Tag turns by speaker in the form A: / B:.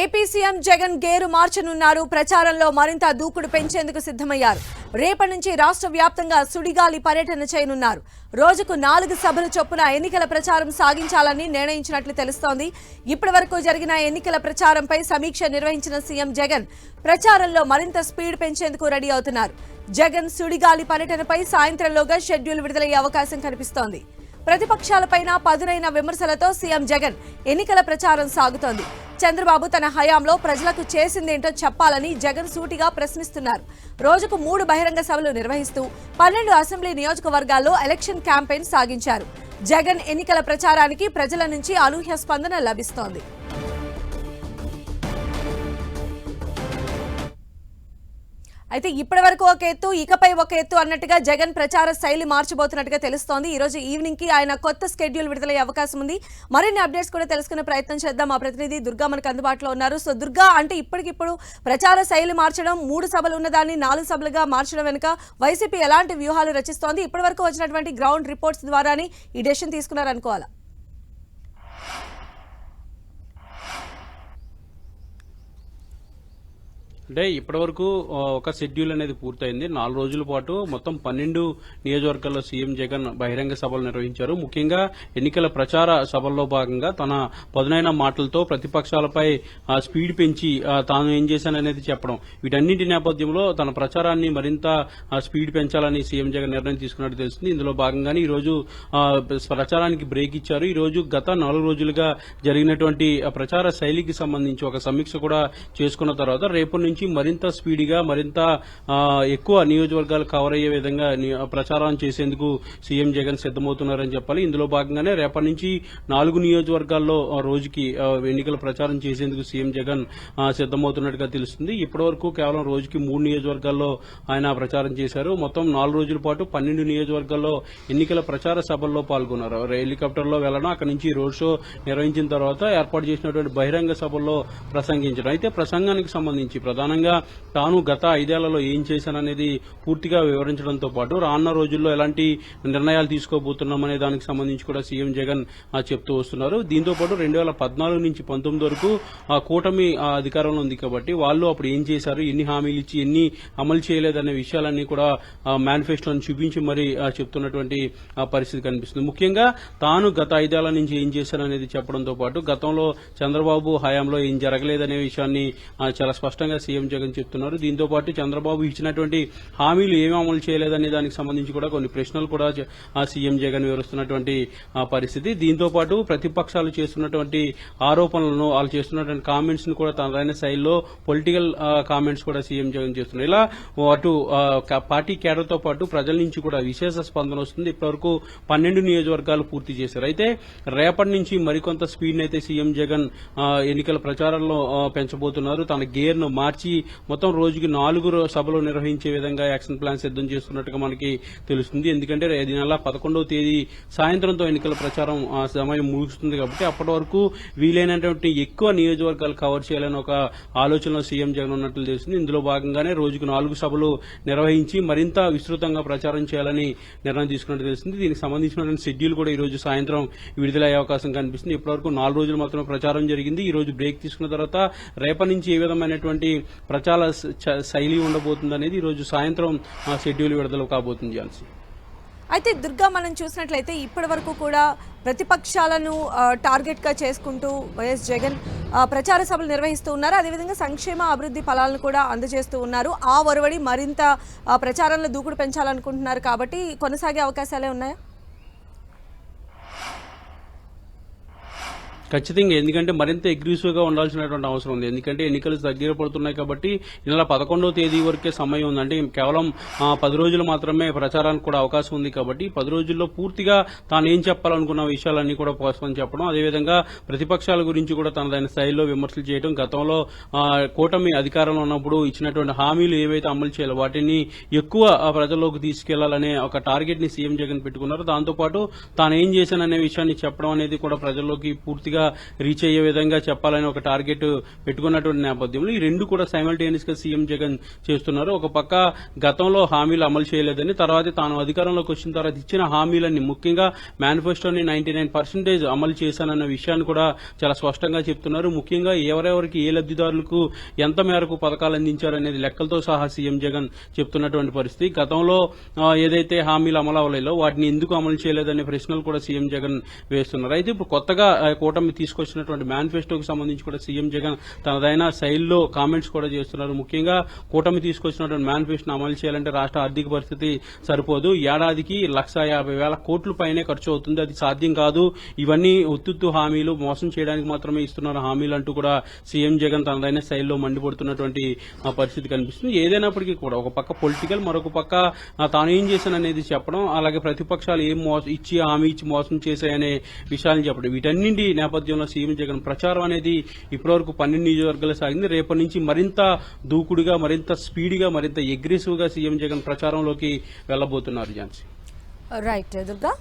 A: AP CM Jagan gear మార్చనున్నారు. ప్రచారంలో మరింత దూకుడు పెంచేందుకు సిద్ధమయ్యారు. రేపటి నుంచి రాష్ట్ర వ్యాప్తంగా సుడిగాలి పర్యటన చేయనున్నారు. రోజుకు నాలుగు సభలు చొప్పున ఎన్నికల ప్రచారం సాగించాలని నిర్ణయించినట్లు తెలుస్తోంది. ఇప్పటి వరకు జరిగిన ఎన్నికల ప్రచారంపై సమీక్ష నిర్వహించిన సీఎం జగన్ ప్రచారంలో మరింత స్పీడ్ పెంచేందుకు రెడీ అవుతున్నారు. జగన్ సుడిగాలి పర్యటనపై సాయంత్రంలోగా షెడ్యూల్ విడుదలయ్యే అవకాశం కనిపిస్తోంది. ప్రతిపక్షాలపైన పదునైన విమర్శలతో సీఎం జగన్ ఎన్నికల ప్రచారం సాగుతోంది. చంద్రబాబు తన హయాంలో ప్రజలకు చేసిందేంటో చెప్పాలని జగన్ సూటిగా ప్రశ్నిస్తున్నారు. రోజుకు మూడు బహిరంగ సభలు నిర్వహిస్తూ పన్నెండు అసెంబ్లీ నియోజకవర్గాల్లో ఎలక్షన్ క్యాంపెయిన్ సాగించారు. జగన్ ఎన్నికల ప్రచారానికి ప్రజల నుంచి అనూహ్య స్పందన లభిస్తోంది. అయితే ఇప్పటి వరకు ఒక ఎత్తు ఇకపై ఒక ఎత్తు అన్నట్టుగా జగన్ ప్రచార శైలి మార్చబోతున్నట్టుగా తెలుస్తోంది. ఈ రోజు ఈవినింగ్కి ఆయన కొత్త స్కెడ్యూల్ విడుదలయ్యే అవకాశం ఉంది. మరిన్ని అప్డేట్స్ కూడా తెలుసుకునే ప్రయత్నం చేద్దాం. మా ప్రతినిధి దుర్గా మనకు అందుబాటులో ఉన్నారు. సో దుర్గా అంటే ఇప్పటికిప్పుడు ప్రచార శైలి మార్చడం మూడు సభలు ఉన్నదాన్ని నాలుగు సభలుగా మార్చడం వెనుక వైసీపీ ఎలాంటి వ్యూహాలు రచిస్తోంది? ఇప్పటి వరకు వచ్చినటువంటి గ్రౌండ్ రిపోర్ట్స్ ద్వారానే ఈ డెసిషన్ తీసుకున్నారనుకోవాలా?
B: అంటే ఇప్పటివరకు ఒక షెడ్యూల్ అనేది పూర్తయింది. నాలుగు రోజుల పాటు మొత్తం పన్నెండు నియోజకవర్గాల్లో సీఎం జగన్ బహిరంగ సభలు నిర్వహించారు. ముఖ్యంగా ఎన్నికల ప్రచార సభల్లో భాగంగా తన పదునైన మాటలతో ప్రతిపక్షాలపై స్పీడ్ పెంచి తాను ఏం చేశాననేది చెప్పడం. వీటన్నింటి నేపథ్యంలో తన ప్రచారాన్ని మరింత స్పీడ్ పెంచాలని సీఎం జగన్ నిర్ణయం తీసుకున్నట్టు తెలుస్తుంది. ఇందులో భాగంగానే ఈ రోజు ప్రచారానికి బ్రేక్ ఇచ్చారు. ఈ రోజు గత నాలుగు రోజులుగా జరిగినటువంటి ప్రచార శైలికి సంబంధించి ఒక సమీక్ష కూడా చేసుకున్న తర్వాత రేపు నుంచి మరింత స్పీడ్గా మరింత ఎక్కువ నియోజకవర్గాలు కవర్ అయ్యే విధంగా ప్రచారం చేసేందుకు సీఎం జగన్ సిద్దమవుతున్నారని చెప్పాలి. ఇందులో భాగంగానే రేపటి నుంచి నాలుగు నియోజకవర్గాల్లో రోజుకి ఎన్నికల ప్రచారం చేసేందుకు సీఎం జగన్ సిద్దమవుతున్నట్టుగా తెలుస్తుంది. ఇప్పటివరకు కేవలం రోజుకి మూడు నియోజకవర్గాల్లో ఆయన ప్రచారం చేశారు. మొత్తం నాలుగు రోజుల పాటు పన్నెండు నియోజకవర్గాల్లో ఎన్నికల ప్రచార సభల్లో పాల్గొన్నారు. హెలికాప్టర్లో వెళ్ళడం అక్కడి నుంచి రోడ్ షో నిర్వహించిన తర్వాత ఏర్పాటు చేసినటువంటి బహిరంగ సభల్లో ప్రసంగించడం. అయితే ప్రసంగానికి సంబంధించి ప్రధాన ప్రధానంగా తాను గత ఐదేళ్ళలో ఏం చేశాననేది పూర్తిగా వివరించడంతో పాటు రానున్న రోజుల్లో ఎలాంటి నిర్ణయాలు తీసుకోబోతున్నామనే దానికి సంబంధించి కూడా సీఎం జగన్ చెప్తూ వస్తున్నారు. దీంతో పాటు రెండు వేల పద్నాలుగు నుంచి పంతొమ్మిది వరకు ఆ కూటమి ఆ, అధికారంలో ఉంది కాబట్టి వాళ్ళు అప్పుడు ఏం చేశారు ఎన్ని హామీలు ఇచ్చి ఎన్ని అమలు చేయలేదనే విషయాలన్నీ కూడా మేనిఫెస్టోని చూపించి మరి ఆ, చెప్తున్నటువంటి పరిస్థితి కనిపిస్తుంది. ముఖ్యంగా తాను గత ఐదేళ్ళ నుంచి ఏం చేశారనేది చెప్పడంతో పాటు గతంలో చంద్రబాబు హయాంలో ఏం జరగలేదనే విషయాన్ని చాలా స్పష్టంగా సీఎం సీఎం జగన్ చెప్తున్నారు. దీంతో పాటు చంద్రబాబు ఇచ్చినటువంటి హామీలు ఏమి అమలు చేయలేదనే దానికి సంబంధించి కూడా కొన్ని ప్రశ్నలు కూడా ఆ, సీఎం జగన్ వివరిస్తున్నటువంటి పరిస్థితి. దీంతో పాటు ప్రతిపక్షాలు చేస్తున్నటువంటి ఆరోపణలను వాళ్ళు చేస్తున్నటువంటి కామెంట్స్ను కూడా తనదైన శైలిలో పొలిటికల్ కామెంట్స్ కూడా సీఎం జగన్ చేస్తున్నారు. ఇలా అటు పార్టీ కేడర్తో పాటు ప్రజల నుంచి కూడా విశేష స్పందన వస్తుంది. ఇప్పటివరకు పన్నెండు నియోజకవర్గాలు పూర్తి చేశారు. అయితే రేపటి నుంచి మరికొంత స్పీడ్ అయితే సీఎం జగన్ ఎన్నికల ప్రచారంలో పెంచబోతున్నారు. తన గేర్ను మార్చి మొత్తం రోజుకి నాలుగు సభలు నిర్వహించే విధంగా యాక్షన్ ప్లాన్ సిద్దం చేస్తున్నట్టుగా మనకి తెలుస్తుంది. ఎందుకంటే ఈ నెల పదకొండవ తేదీ సాయంత్రంతో ఎన్నికల ప్రచారం ఆ, సమయం ముగుస్తుంది కాబట్టి అప్పటి వరకు వీలైనటువంటి ఎక్కువ నియోజకవర్గాలు కవర్ చేయాలని ఒక ఆలోచనలో సీఎం జగన్ ఉన్నట్లు తెలుస్తుంది. ఇందులో భాగంగానే రోజుకు నాలుగు సభలు నిర్వహించి మరింత విస్తృతంగా ప్రచారం చేయాలని నిర్ణయం తీసుకున్నట్టు తెలుస్తుంది. దీనికి సంబంధించినటువంటి షెడ్యూల్ కూడా ఈ రోజు సాయంత్రం విడుదలయ్యే అవకాశం కనిపిస్తుంది. ఇప్పటివరకు నాలుగు రోజులు మాత్రమే ప్రచారం జరిగింది. ఈ రోజు బ్రేక్ తీసుకున్న తర్వాత రేపటి నుంచి ఏ విధమైనటువంటి ప్రచార శైలి ఉండబోతుంది అనేది ఈరోజు సాయంత్రం షెడ్యూల్ విడుదల కాబోతుంది ఝాన్సీ.
A: అయితే దుర్గా మనం చూసినట్లయితే ఇప్పటి వరకు కూడా ప్రతిపక్షాలను టార్గెట్గా చేసుకుంటూ వైఎస్ జగన్ ప్రచార సభలు నిర్వహిస్తూ ఉన్నారు. అదేవిధంగా సంక్షేమ అభివృద్ధి ఫలాలను కూడా అందజేస్తూ ఉన్నారు. ఆ ఒరవడి మరింత ప్రచారంలో దూకుడు పెంచాలనుకుంటున్నారు కాబట్టి కొనసాగే అవకాశాలే ఉన్నాయా?
B: ఖచ్చితంగా ఎందుకంటే మరింత అగ్రెసివ్గా ఉండాల్సినటువంటి అవసరం ఉంది. ఎందుకంటే ఎన్నికలు దగ్గర పడుతున్నాయి కాబట్టి ఇలా నెల పదకొండవ తేదీ వరకే సమయం ఉంది. అంటే కేవలం పది రోజులు మాత్రమే ప్రచారానికి కూడా అవకాశం ఉంది కాబట్టి పది రోజుల్లో పూర్తిగా తాను ఏం చెప్పాలనుకున్న విషయాలన్నీ కూడా పోస్టని చెప్పడం. అదేవిధంగా ప్రతిపక్షాల గురించి కూడా తనదైన స్థాయిలో విమర్శలు చేయడం. గతంలో కూటమి అధికారంలో ఉన్నప్పుడు ఇచ్చినటువంటి హామీలు ఏవైతే అమలు చేయాలో వాటిని ఎక్కువ ఆ, ప్రజల్లోకి తీసుకెళ్ళాలనే ఒక టార్గెట్ని సీఎం జగన్ పెట్టుకున్నారు. దాంతోపాటు తాను ఏం చేశాననే విషయాన్ని చెప్పడం అనేది కూడా ప్రజల్లోకి పూర్తిగా గా రీచ్ అయ్యే విధంగా చెప్పాలని ఒక టార్గెట్ పెట్టుకున్నటువంటి నేపథ్యంలో ఈ రెండు కూడా సైమల్టేనియస్గా సీఎం జగన్ చేస్తున్నారు. ఒక పక్క గతంలో హామీలు అమలు చేయలేదని తర్వాత తాను అధికారంలోకి వచ్చిన తర్వాత ఇచ్చిన హామీలన్నీ ముఖ్యంగా మేనిఫెస్టోని నైన్టీ నైన్ పర్సెంటేజ్ అమలు చేశానన్న విషయాన్ని కూడా చాలా స్పష్టంగా చెప్తున్నారు. ముఖ్యంగా ఎవరెవరికి ఏ లబ్ధిదారులకు ఎంత మేరకు పథకాలు అందించారనేది లెక్కలతో సహా సీఎం జగన్ చెప్తున్నటువంటి పరిస్థితి. గతంలో ఏదైతే హామీలు అమలు అవ్వలేదో వాటిని ఎందుకు అమలు చేయలేదనే ప్రశ్నలు కూడా సీఎం జగన్ వేస్తున్నారు. అయితే ఇప్పుడు కొత్తగా కూటమి తీసుకొచ్చినటువంటి మేనిఫెస్టోకి సంబంధించి కూడా సీఎం జగన్ తనదైన శైలిలో కామెంట్స్ కూడా చేస్తున్నారు. ముఖ్యంగా కూటమి తీసుకొచ్చినటువంటి మేనిఫెస్టోను అమలు చేయాలంటే రాష్ట్ర ఆర్థిక పరిస్థితి సరిపోదు. ఏడాదికి లక్ష యాభై వేల కోట్ల పైనే ఖర్చు అవుతుంది. అది సాధ్యం కాదు. ఇవన్నీ ఒత్తుత్తు హామీలు మోసం చేయడానికి మాత్రమే ఇస్తున్నారు. హామీలు అంటూ కూడా సీఎం జగన్ తనదైన శైలిలో మండిపడుతున్నటువంటి పరిస్థితి కనిపిస్తుంది. ఏదైనప్పటికీ కూడా ఒక పక్క పొలిటికల్ మరొక పక్క తాను ఏం చేశాను అనేది చెప్పడం అలాగే ప్రతిపక్షాలు ఏం మోసం ఇచ్చి హామీ ఇచ్చి మోసం చేశాయనే విషయాలను చెప్పడం. వీటన్నింటి నేపథ్యంలో సీఎం జగన్ ప్రచారం అనేది ఇప్పటివరకు పన్నెండు నియోజకవర్గాలు సాగింది. రేపటి నుంచి మరింత దూకుడుగా మరింత స్పీడ్గా మరింత అగ్రెసివ్గా సీఎం జగన్ ప్రచారంలోకి వెళ్ళబోతున్నారు ఝాన్సీ.
A: రైట్ దుర్గా